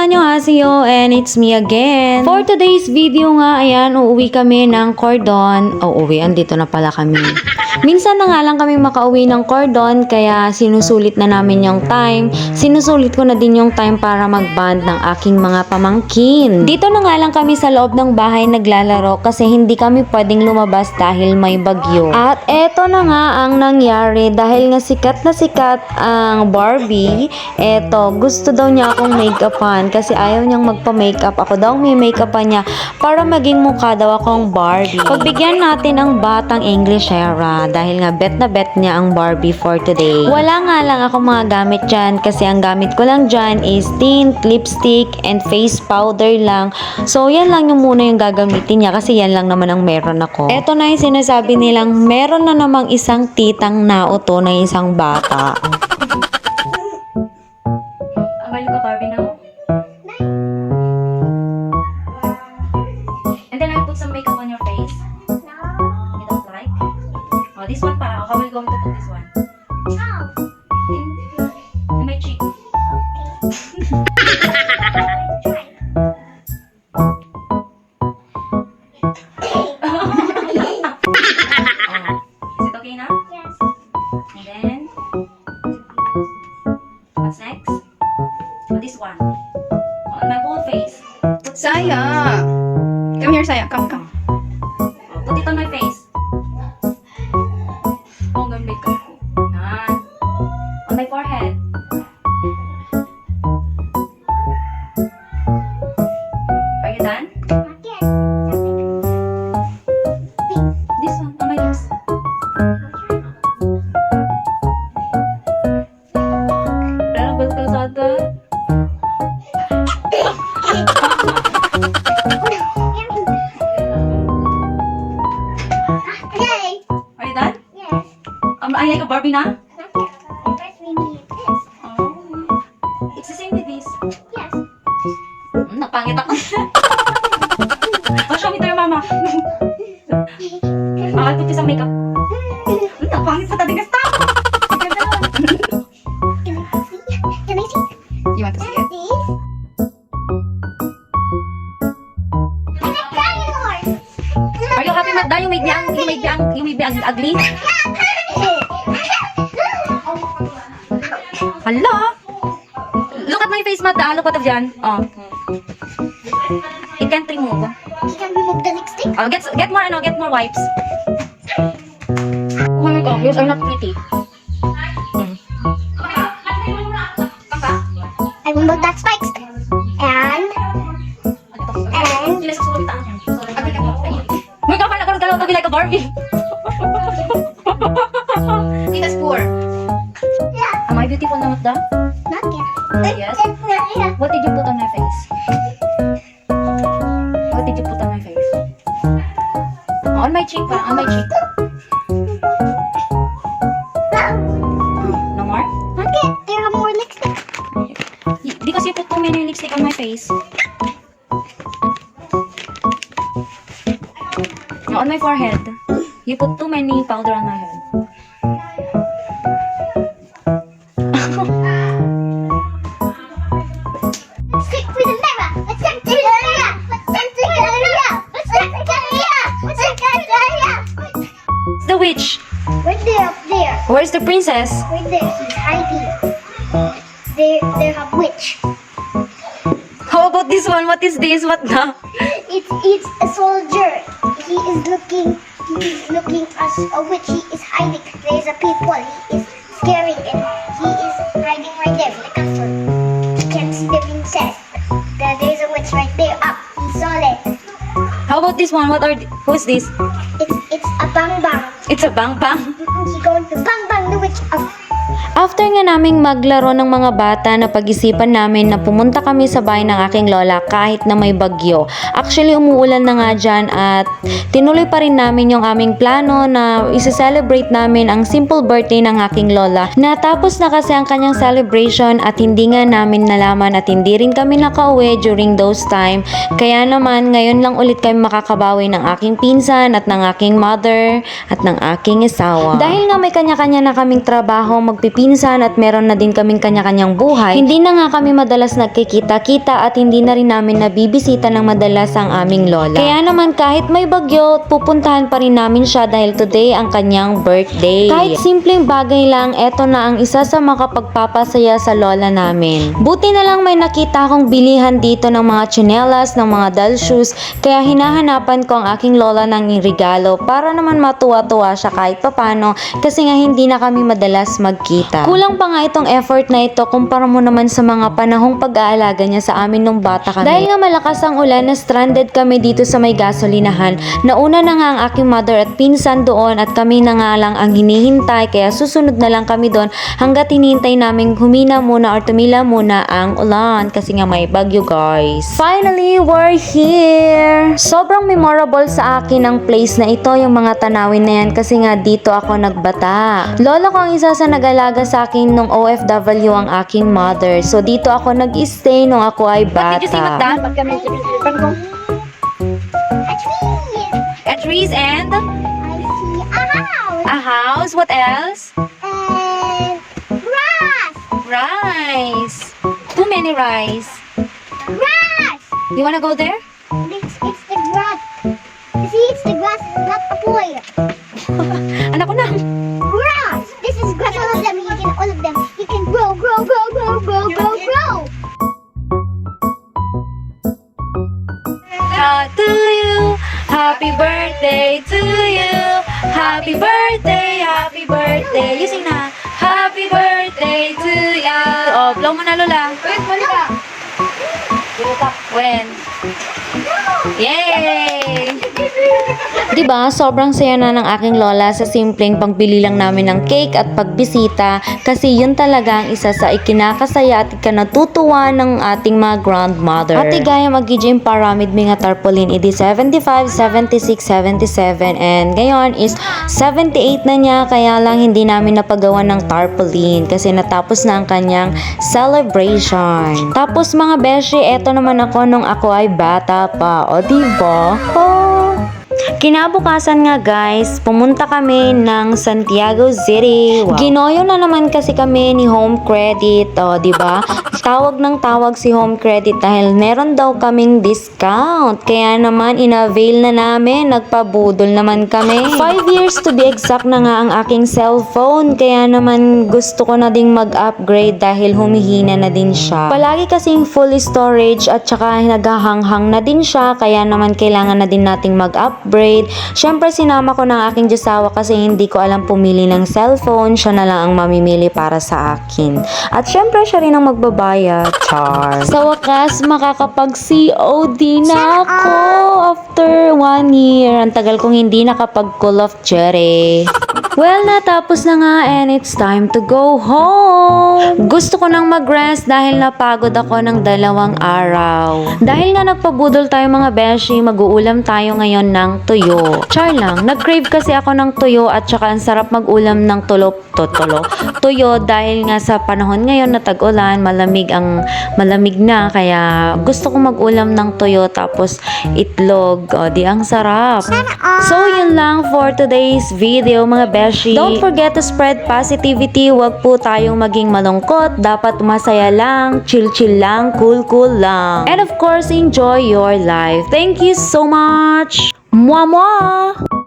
Annyeonghaseyo and it's me again. For today's video nga, ayan, uuwi kami ng Cordon. O, uwi, andito na pala kami. Minsan na nga lang kami makauwi ng Cordon, kaya sinusulit na namin yung time. Sinusulit ko na din yung time para mag-band ng aking mga pamangkin. Dito na nga lang kami sa loob ng bahay naglalaro kasi hindi kami pwedeng lumabas dahil may bagyo. At eto na nga ang nangyari dahil nga sikat na sikat ang Barbie. Eto, gusto daw niya akong make-upan kasi ayaw niyang magpa-makeup. Ako daw may make-upan niya para maging mukha daw akong Barbie. Pagbigyan natin ang batang English era dahil nga bet na bet niya ang Barbie for today. Wala nga lang ako mga gamit dyan kasi ang gamit ko lang dyan is tint, lipstick, and face powder lang. So, yan lang yung muna yung gagamitin niya kasi yan lang naman ang meron ako. Eto na yung sinasabi nilang meron na namang isang titang nauto na isang bata. Amal ko Barbie now? And then I put some makeup on your face. How are we going to put this one? In my cheek. Oh. Is it okay now? And then, what's next? Oh, this one. On my whole face. Saya! Come here, Saya. Come, come. Napangit ako. oh, show me to your mama. I'll put you some makeup. Hmm, napangit sa tadi gasta. You want to see it? Are you happy, Magda? You made me, ang- you made me, ang- you made me ang- ugly? Hala! Look at my face, Magda. Look at dyan. Oh. It can't remove. Oh, get, get more, ano, get more wipes. Oh my God, yours are not pretty. Hmm. I remove that spikes. And and. May ka pala galaw to be like a Barbie. Tita's poor. Am I beautiful na, Magda? My cheek pa, on my cheek. No more? Yet. There are more lipstick. Because you put too many lipstick on my face. No, on my forehead. You put too many powder on my head. The witch. Right there, up there. Where's the princess? Right there. He's hiding. There, there have witch. How about this one? What is this? What the? It's it's a soldier. He is looking. He is looking as a witch. He is hiding. There's a people. He is scaring and he is hiding right there in the castle. He can see the princess. There, there's a witch right there. Up. He saw it. How about this one? What are? Who's this? It's a bang bang. After nga naming maglaro ng mga bata, napag-isipan namin na pumunta kami sa bahay ng aking lola kahit na may bagyo. Actually, umuulan na nga dyan at tinuloy pa rin namin yung aming plano na isa-celebrate namin ang simple birthday ng aking lola. Natapos na kasi ang kanyang celebration at hindi nga namin nalaman at hindi rin kami nakauwi during those time. Kaya naman, ngayon lang ulit kami makakabawi ng aking pinsan at ng aking mother at ng aking asawa. Dahil nga may kanya-kanya na kaming trabaho, magpipinsan pinsan at meron na din kaming kanya-kanyang buhay, hindi na nga kami madalas nagkikita-kita at hindi na rin namin nabibisita ng madalas ang aming lola. Kaya naman kahit may bagyo, pupuntahan pa rin namin siya dahil today ang kanyang birthday. Kahit simpleng bagay lang, eto na ang isa sa makapagpapasaya sa lola namin. Buti na lang may nakita akong bilihan dito ng mga tsinelas, ng mga doll shoes, kaya hinahanapan ko ang aking lola ng regalo para naman matuwa-tuwa siya kahit papano kasi nga hindi na kami madalas magkita. Kulang pa nga itong effort na ito kumpara mo naman sa mga panahong pag-aalaga niya sa amin nung bata kami. Dahil nga malakas ang ulan na stranded kami dito sa may gasolinahan, nauna na nga ang aking mother at pinsan doon at kami na nga lang ang hinihintay kaya susunod na lang kami doon hanggat hinihintay namin humina muna or tumila muna ang ulan kasi nga may bagyo guys. Finally, we're here! Sobrang memorable sa akin ang place na ito, yung mga tanawin na yan kasi nga dito ako nagbata. Lola ko ang isa sa nag-alaga sa akin nung OFW ang aking mother. So dito ako nag-stay nung ako ay bata. Did you see what that? A tree. A trees and I see a house. a house. What else? And grass. Rice. Too many rice. Grass. You wanna go there? It's, it's the grass. You see, it's the grass, not a boy. Anak ko na. Birthday. You sing na. Happy birthday to you. Oh, blow mo na, Lola. Wait, mali ka. When? Yay! 'Di ba? Sobrang saya na ng aking lola sa simpleng pagbili lang namin ng cake at pagbisita kasi yun talaga ang isa sa ikinakasaya at ikanatutuwa ng ating mga grandmother. Ate gaya mag-gym paramid mi nga tarpaulin idi 75, 76, 77 and ngayon is 78 na niya kaya lang hindi namin napagawa ng tarpaulin kasi natapos na ang kanyang celebration. Tapos mga beshi, eto naman ako nung ako ay bata pa. O diba? Oh. Kinabukasan nga guys, pumunta kami ng Santiago City. Ginoyo na naman kasi kami ni Home Credit, o di ba? Tawag ng tawag si Home Credit dahil meron daw kaming discount. Kaya naman inavail na namin, nagpabudol naman kami. 5 years to be exact na nga ang aking cellphone. Kaya naman gusto ko na ding mag-upgrade dahil humihina na din siya. Palagi kasing full storage at saka naghahanghang na din siya. Kaya naman kailangan na din nating mag-upgrade. Siyempre sinama ko ng aking jasawa kasi hindi ko alam pumili ng cellphone. Siya na lang ang mamimili para sa akin. At siyempre siya rin ang magbabayad. Char. Sa wakas, makakapag-COD na ako after one year. Ang tagal kong hindi nakapag-call of duty. Well, natapos na nga and it's time to go home. Gusto ko nang mag-rest dahil napagod ako ng dalawang araw. Dahil nga nagpabudol tayo mga beshi, mag-uulam tayo ngayon ng tuyo. Char lang, nag-crave kasi ako ng tuyo at saka ang sarap mag-ulam ng tulo, totolo, tuyo dahil nga sa panahon ngayon na tag-ulan, malamig ang malamig na kaya gusto ko mag-ulam ng tuyo tapos itlog. O, di ang sarap. So, yun lang for today's video mga beshi. Don't forget to spread positivity. Huwag po tayong maging malungkot. Dapat masaya lang, chill-chill lang, cool-cool lang. And of course, enjoy your life. Thank you so much! Mwah mwah!